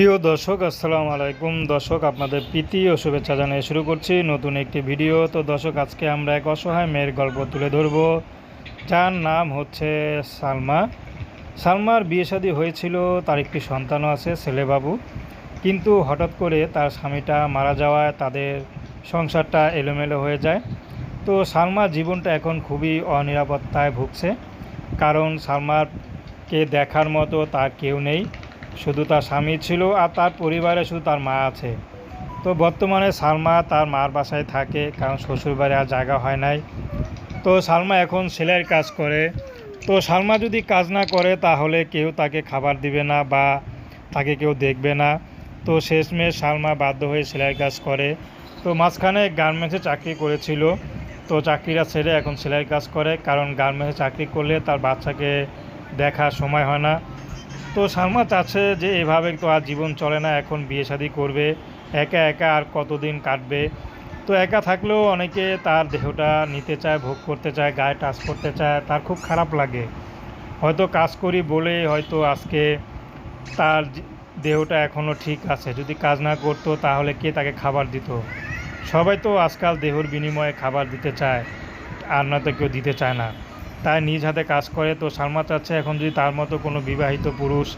প্রিয় দর্শক, আসসালামু আলাইকুম। দর্শক, আপনাদের প্রীতি ও শুভেচ্ছা জানিয়ে শুরু করছি নতুন একটি ভিডিও। তো দর্শক, আজকে আমরা এক অসহায় মেয়ের গল্প তুলে ধরব। যার নাম হচ্ছে সালমা। সালমার বিয়ে শাদী হয়েছিল, তার একটি সন্তানও আছে, ছেলেবাবু। কিন্তু হঠাৎ করে তার স্বামীটা মারা যাওয়ায় তাদের সংসারটা এলোমেলো হয়ে যায়। তো সালমার জীবনটা এখন খুবই অনিরাপত্তায় ভুগছে। কারণ সালমারকে দেখার মতো তার কেউ নেই। শুধু তার স্বামী ছিল আর তার পরিবারে শুধু তার মা আছে। তো বর্তমানে সালমা তার মার বাসায় থাকে, কারণ শ্বশুরবাড়ি আর জায়গা হয় নাই। তো সালমা এখন সেলাইয়ের কাজ করে। তো সালমা যদি কাজ না করে, তাহলে কেউ তাকে খাবার দিবে না বা তাকে কেউ দেখবে না। তো শেষমেশ সালমা বাধ্য হয়ে সেলাইয়ের কাজ করে। তো মাঝখানে গার্মেন্টসে চাকরি করেছিল। তো চাকরিটা ছেড়ে এখন সেলাইয়ের কাজ করে, কারণ গার্মেন্টসে চাকরি করলে তার বাচ্চাকে দেখার সময় হয় না। তো সালমা চাচ্ছে যে এভাবে তো আর জীবন চলে না, এখন বিয়ে শাদী করবে, একা একা আর কতদিন কাটবে? তো একা থাকলেও অনেকে তার দেহটা নিতে চায়, ভোগ করতে চায়, গায়ে টাচ করতে চায়, তার খুব খারাপ লাগে। হয়তো কাজ করি বলে হয়তো আজকে তার দেহটা এখনও ঠিক আছে। যদি কাজ না করতো তাহলে কে তাকে খাবার দিত? সবাই তো আজকাল দেহর বিনিময়ে খাবার দিতে চায়, আর না তো কেউ দিতে চায় না। তাই নিজ হাতে কাজ করে। তো সালমা চাচ্ছে এখন যদি তার মতো কোনো বিবাহিত পুরুষ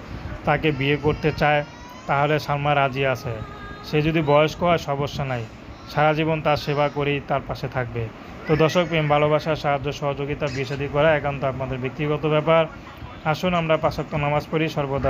তাকে বিয়ে করতে চায়, তাহলে সালমা রাজি আছে। সে যদি বয়স্ক হয়, সমস্যা নাই। সারা জীবন তার সেবা করেই তার পাশে থাকবে। তো দর্শক প্রেম ভালোবাসার সাহায্য, সহযোগিতা বিয়ে করা একান্ত আপনাদের ব্যক্তিগত ব্যাপার। আসুন আমরা পাশাক্ত নামাজ পড়ি, সর্বদা